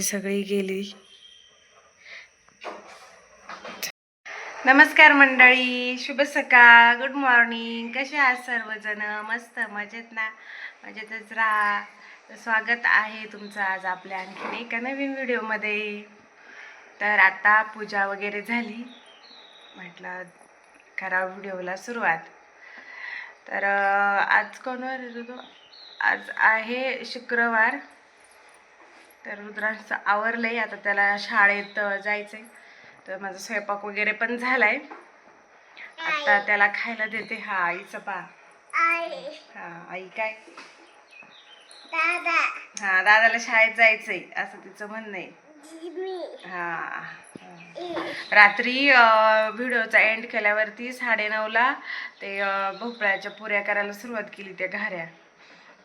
तेवढी सगळी गेली. नमस्कार मंडळी शुभ सकाळ गुड मॉर्निंग कसे आहात सर्वजण? मस्त मजेत ना? मजेतच राहा. स्वागत आहे तुमचं आज आपल्या आणखीन एका नवीन व्हिडिओमध्ये. तर आता पूजा वगैरे झाली. म्हटलं करा व्हिडिओला सुरुवात. तर आज कोण आहे? आज आहे शुक्रवार. तर रुद्रांचं आवरलंय. आता त्याला शाळेत अं, जायचंय. तर माझा स्वयंपाक वगैरे पण झालाय. आता त्याला खायला देते. हा आईचं पा. हा आई काय? हा दादाला शाळेत जायचंय असं तिचं म्हणणं आहे. हा. रात्री व्हिडिओचा एंड केल्यावरती साडेनऊला ते भोपळ्याच्या पुऱ्या करायला सुरुवात केली त्या घाऱ्या.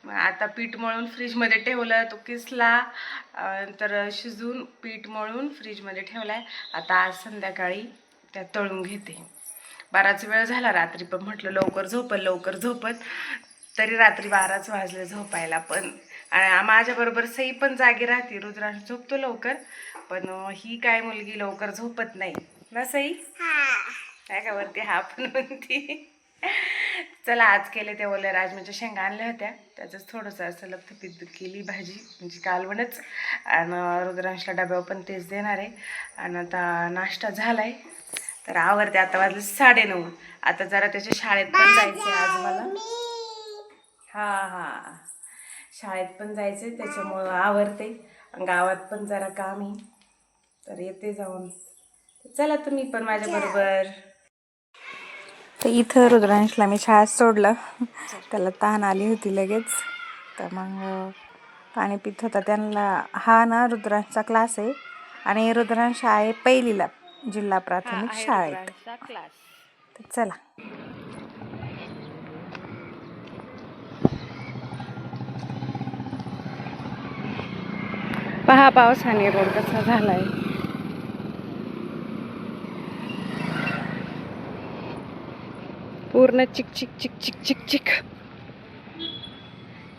मग आता पीठ मळून फ्रीजमध्ये ठेवलं तो किसला तर शिजून पीठ मळून फ्रीजमध्ये ठेवलाय. आता आज संध्याकाळी त्या तळून घेते. बाराच वेळ झाला रात्री पण म्हटलं लवकर झोपल लवकर झोपत तरी रात्री बाराच वाजले झोपायला पण. आणि माझ्याबरोबर सई पण जागी राहते रुद्रांश झोपतो लवकर पण ही काय मुलगी लवकर झोपत नाही. ना सई? काय का वरती? हा पण म्हणती. चला आज केले ते ओल्या राजमाच्या शेंगा आणल्या होत्या. त्याचंच थोडंसं असं लपथपीत केली भाजी म्हणजे कालवणच. आणि रुद्रांशला डब्यावर पण तेच देणार आहे. आणि आता नाश्ता झालाय. तर आवरते आता वाजले साडेनऊ. आता जरा त्याच्या शाळेत पण जायचं आज मला. हा हा. शाळेत पण जायचंय त्याच्यामुळं आवरते. आणि गावात पण जरा काम आहे तर येते जाऊन. चला तुम्ही पण माझ्याबरोबर तर इथं रुद्रांशला मी शाळेत सोडलं. त्याला तहान आली होती लगेच. तर मग पाणी पित होता त्यांना. हा ना रुद्रांशचा क्लास आहे. आणि रुद्रांश आहे पहिलीला जिल्हा प्राथमिक शाळेत. तर चला. पहा पावसाने रोड कसा झालाय. पूर्ण चिक चिक चिक चिक चिक चिक.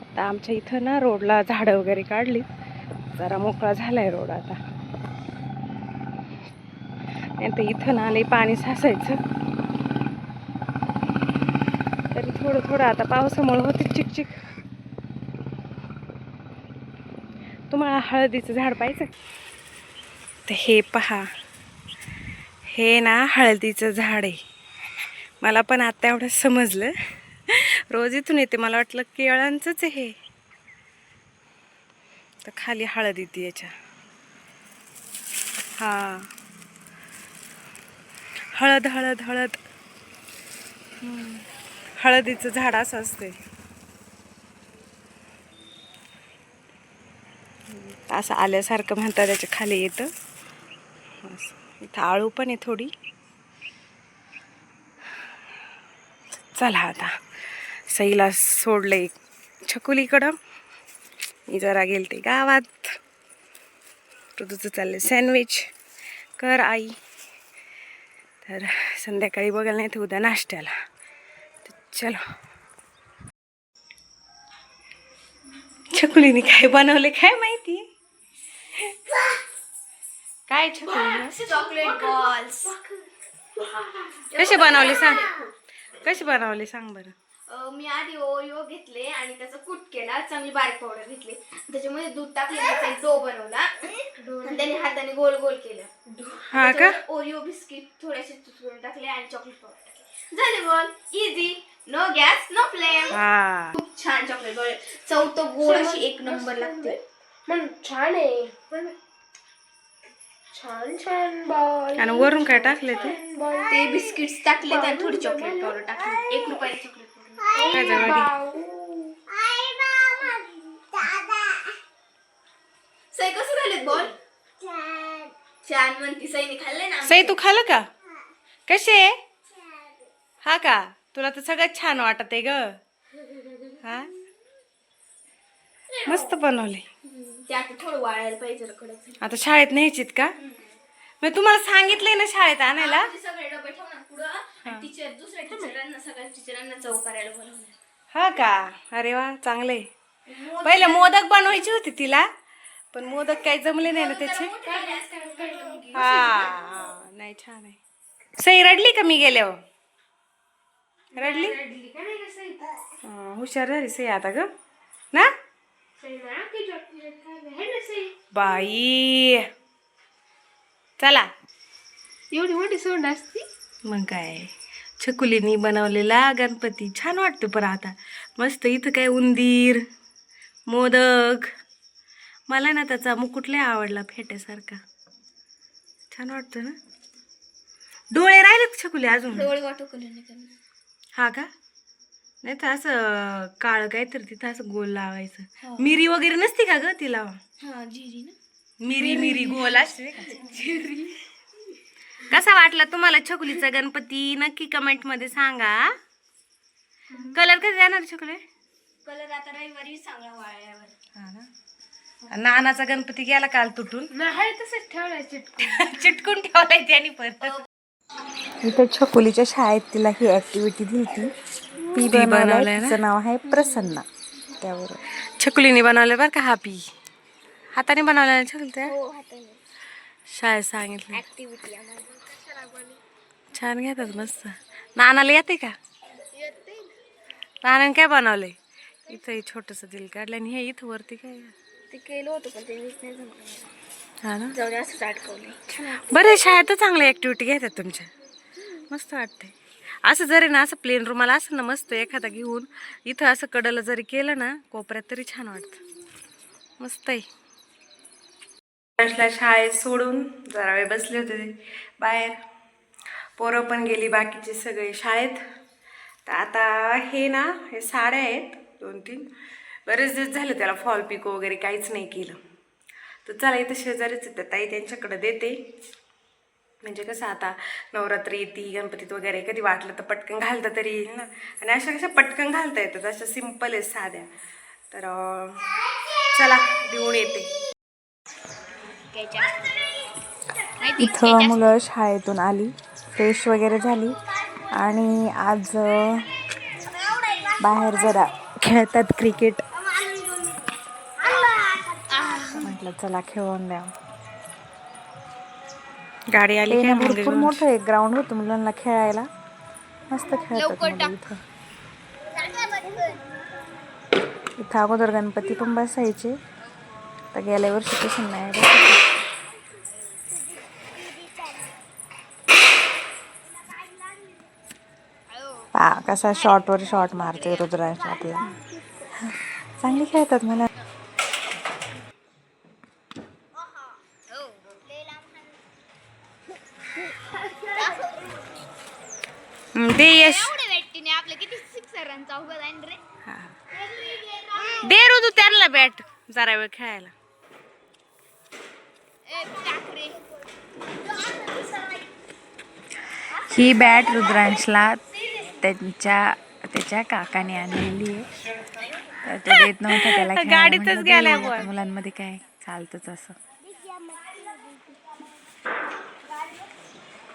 आता आमच्या इथं ना रोडला झाडं वगैरे काढली. जरा मोकळा झालाय रोड आता. नाही तर इथं ना नाही पाणी सासायचं तरी थोडं थोडं आता पावसामुळे होते चिक चिक. तुम्हाला हळदीचं झाड पाहिजे तर हे पहा. हे ना हळदीचं झाड आहे. मला पण आता एवढं समजलं. रोज इथून येते. मला वाटलं केळांचंच आहे हे. तर खाली हळद येते याच्या. हा. हळद हळद हळद. हळदीचं झाड असं असते असं आल्यासारखं म्हणतात त्याच्याखाली येतं. इथं आळू पण आहे थोडी. चला आता. सईला सोडले छकुलीकडं. मी जरा गेलते गावात. ऋतूचं चाललंय सँडविच कर आई. तर संध्याकाळी बघायला नाही तर उद्या नाश्त्याला. तर चलो. छकुलीने काय बनवले काय माहिती? काय छकुली? चॉकलेट बॉल्स कसे बनवले सांग? कसे बनवले सांग बरं. मी आधी ओरिओ घेतले आणि त्याचा कूट केला. चांगली बारीक पावडर घेतली. त्याच्यामध्ये दूध टाकले त्याचा एक डो बनवला. आणि त्याने हाताने गोल गोल केलं. हा का? ओरिओ बिस्किट थोडेसे तुकडे टाकले आणि चॉकलेट पावडर टाकले. झाले ball easy no gas no flame हा. खूप छान चॉकलेट बॉल चौथं गोड अशी एक नंबर लागते. पण छान आहे. पण छान छान बॉल आणि वरून काय टाकले ते? ते बिस्किट्स टाकले आणि थोडी चॉकलेट पावडर टाकली. एक रुपयाची चॉकलेट काय जवळ सई कसं झालेत बॉल? छान. म्हणती सईने खाल्ले ना सई तू खाल्लं का? कसे हा का? तुला तर सगळ्यात छान वाटत आहे ग. हा? मस्त बनवले ते आता थोडं वाळायला पाहिजे कडक आता शाळेत न्यायचीत का? मी तुम्हाला सांगितलंय ना शाळेत आणायला? आमचे सगळे डबे ठेवणार पुढं. टीचर दुसऱ्या टीचरांना सगळ्या टीचरांना चव करायला बोलवणार. हा का? अरे वा चांगले पहिले मोदक बनवायचे होते तिला पण मोदक काही जमले नाही ना त्याचे. हा हा, नाही छान आहे. सई रडली का मी गेल्यावर? रडली? हुशार झाली सई आता ग. ना? बाई. चला. एवढी मोठी सोंड असती? मग काय? छकुलीनी बनवलेला गणपती. छान वाटतो पण आता. मस्त इथं काय उंदीर मोदक. मला ना त्याचा मुकुट लय आवडला फेट्यासारखा. छान वाटतं ना? डोळे राहिलेत छकुली अजून? डोळे वाटो कलर हा का? नाही तर असं काळ काहीतरी तिथं असं गोल लावायचं. मिरी वगैरे नसते का ग तिला? हा जिरी ना? मिरी मिरी. गोल असते कसा वाटला तुम्हाला छकुलीचा गणपती? नक्की कमेंटमध्ये सांगा. कलर कधी जाणार छकुले? कलर आता रविवारी सांगा वाळल्यावर नानाचा गणपती गेला काल तुटून. नाही तसंच ठेवलाय चिटकून. ठेवलाय त्याने पण इथे छकुलीच्या शाळेत तिला ही ऍक्टिव्हिटी दिली ती पी बनवलाय तिचं नाव आहे प्रसन्ना. त्यावर छकुलीने बनवलं बरं का हा पी. हाताने बनवला छकुली त्या हो हाताने. शाळेत सांगितलं. ऍक्टिव्हिटी आम्हाला. छान घेतात मस्त. नानाला येते का? नानाने काय बनवलंय? इथं हे छोटंसं दिल काढलं आणि हे इथं वरती काय ते केलं होतं पण ते नीट नाही जमलं हा ना? जाऊ दे असंच अडकवलंय छान वाटतं. बरं शाळेत चांगल्या ऍक्टिव्हिटी घेतात तुमच्या. मस्त वाटते असं जरी ना असं प्लेन रुमाला असं ना मस्त एखादा घेऊन इथं असं कडलं जरी केलं ना कोपऱ्यात तरी छान वाटतं. मस्त आहे. शाळेत सोडून जरा वेळ बसले होते बाहेर पोरं पण गेली बाकीचे सगळे शाळेत. तर आता हे ना हे साड्या आहेत दोन तीन. बरेच दिवस झाले त्याला फॉल पिको वगैरे काहीच नाही केलं. तर चला इथं शेजारीच येतं ताई त्यांच्याकडे देते. म्हणजे कसं आता नवरात्री येते गणपतीत वगैरे कधी वाटलं तर पटकन घालता तरी येईल ना. आणि अशा कशा पटकन घालता येतात अशा सिंपल आहेत साध्या. तर चला देऊन येते. इथं मुलं शाळेतून आली फ्रेश वगैरे झाली. आणि आज बाहेर जरा खेळतात क्रिकेट. म्हटलं चला खेळून द्या. गाडी आली काय भरपूर मोठं एक ग्राउंड होतं मुलांना खेळायला. मस्त खेळतात मुलं इथं. इथं अगोदर गणपती पण बसायचे. तर गेल्या वर्षीपासून नाही बसत. पहा कसा शॉटवर शॉट मारते रुद्रांश आपला चांगली खेळतात मला. दे यश. दे ऋतू त्यांना बॅट जरा वेळ खेळायला. ही बॅट रुद्रांशला त्यांच्या त्याच्या काकाने आणलेली आहे. तर तो देत नव्हता त्याला. गाडीतच गेलाय मुलांमध्ये काय चालतच असं.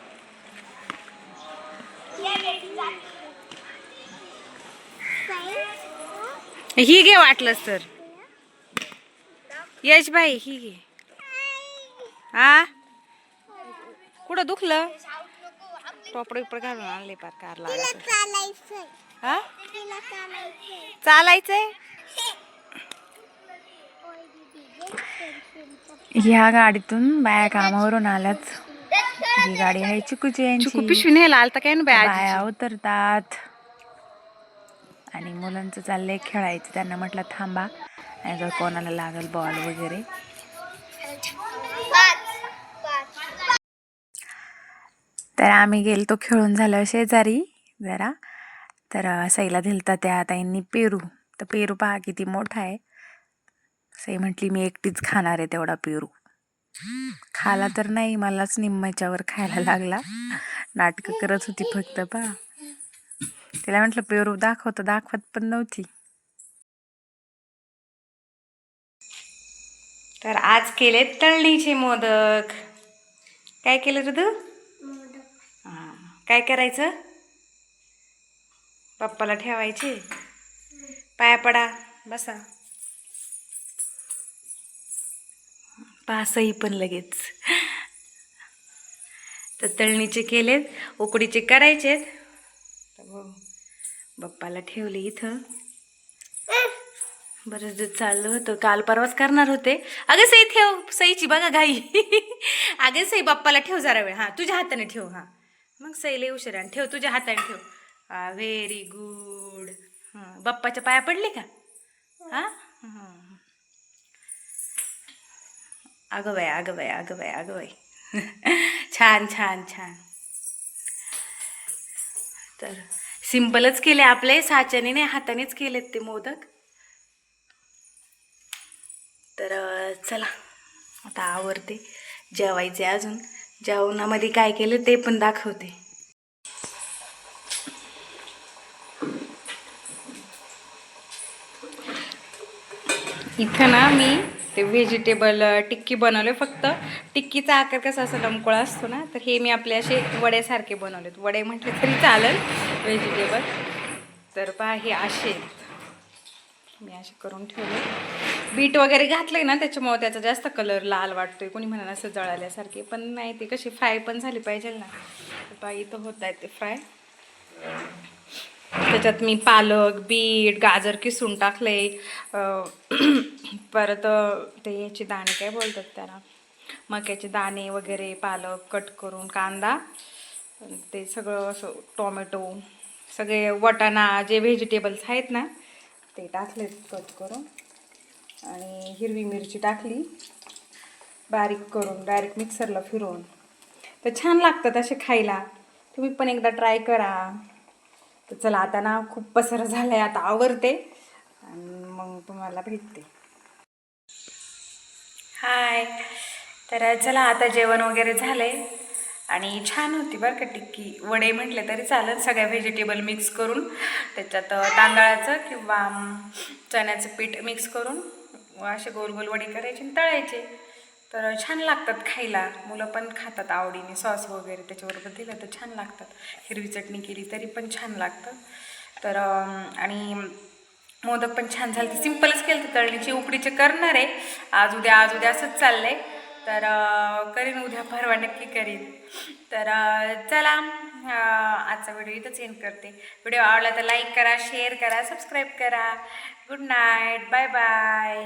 ही घे वाटलंस तर. यश भाई ही घे. हा? कुठं दुखलं? टोपड बिपड घालून आणले पार कार लागला चालायचंय? ह्या गाडीतून बाया कामावरून आल्याच ही गाडी आहे चिकूची यांची पिशवी न्यायला आलता काय ना बाय उतरतात. आणि मुलांचं चाललंय खेळायचं. त्यांना म्हटलं थांबा आणि जर कोणाला लागल बॉल वगैरे. तर आम्ही गेलतो खेळून झालं शेजारी जरा. तर सईला दिलता त्या ताईंनी पेरू. तर पेरू पहा किती मोठा आहे. सई म्हटली मी एकटीच खाणार आहे तेवढा पेरू. खाला तर नाही मलाच निम्म्याच्यावर खायला लागला. नाटकं करत होती फक्त पा तिला म्हटलं पेरू दाखवतं दाखवत पण नव्हती. तर आज केले तळणीचे मोदक. काय केलं ऋतू? हां. काय करायचं? पप्पाला ठेवायचे? पाया पडा बसा. पासही पण लगेच. तर तळणीचे केलेत उकडीचे करायचेत. तर बाप्पाला ठेवले इथं. बरंच दूध चाललं होतं काल परवाच करणार होते. अगं सई ठेव. सईची बघा घाई. अगं सई बाप्पाला ठेव जरा वेळ. हां तुझ्या हाताने ठेव हां. मग सईले उशिरा ठेव तुझ्या हाताने ठेव. व्हेरी गुड हां बाप्पाच्या पाया पडले का? हां? अगं बाय अगं बाय अगं बाय अगं बाय छान छान छान. तर सिम्पलच केले आपले साच्याने नाही हातानेच केलेत ते मोदक. तर चला आता आवरते. जेवायचे अजून. जेवणामध्ये काय केलं ते पण दाखवते. इथं ना मी ते व्हेजिटेबल टिक्की बनवले फक्त. टिक्कीचा आकार कसा असा लमकोळा असतो ना तर हे मी आपले असे वड्यासारखे बनवलेत. वडे म्हटले तरी चालेल व्हेजिटेबल तर पहा हे असे आहेत. मी असे करून ठेवले. बीट वगैरे घातलंय ना त्याच्यामुळे त्याचा जास्त कलर लाल वाटतोय. कोणी म्हणा असं जळाल्यासारखे पण नाही ते कशी फ्राय पण झाली पाहिजे ना. तर पहा इथं होत आहेत ते फ्राय त्याच्यात मी पालक बीट गाजर किसून टाकले. परत ते याचे दाणे काय बोलतात त्याला? मक्याचे दाणे वगैरे पालक कट करून कांदा ते सगळं असं टोमॅटो सगळे वटाणा जे व्हेजिटेबल्स आहेत ना ते टाकले कट करून. आणि हिरवी मिरची टाकली बारीक करून डायरेक्ट मिक्सरला फिरवून. तर छान लागतात असे खायला. तुम्ही पण एकदा ट्राय करा. तर चला आता ना खूप पसरं झालं आहे आता आवरते आणि मग तुम्हाला भेटते. हाय. तर चला आता जेवण वगैरे झालं आहे आणि छान होती बरं का टिक्की. वडे म्हटले तरी चालेल सगळ्या व्हेजिटेबल मिक्स करून. त्याच्यात तांदळाचं किंवा चण्याचं पीठ मिक्स करून. असे गोल गोल वडे करायचे आणि तळायचे. तर छान लागतात खायला. मुलं पण खातात आवडीने. सॉस वगैरे त्याच्याबरोबर दिलं तर छान लागतात. हिरवी चटणी केली तरी पण छान लागतं. तर आणि मोदक पण छान झाले. सिम्पलच केलं तर तळणीची. उकडीचे करणार आहे. आज उद्या आज उद्या असंच चाललं आहे तर करीन उद्या परवा नक्की करीन. तर चला आजचा व्हिडिओ इथंच एंड करते. व्हिडिओ आवडला तर लाईक करा शेअर करा सबस्क्राईब करा. Good night bye bye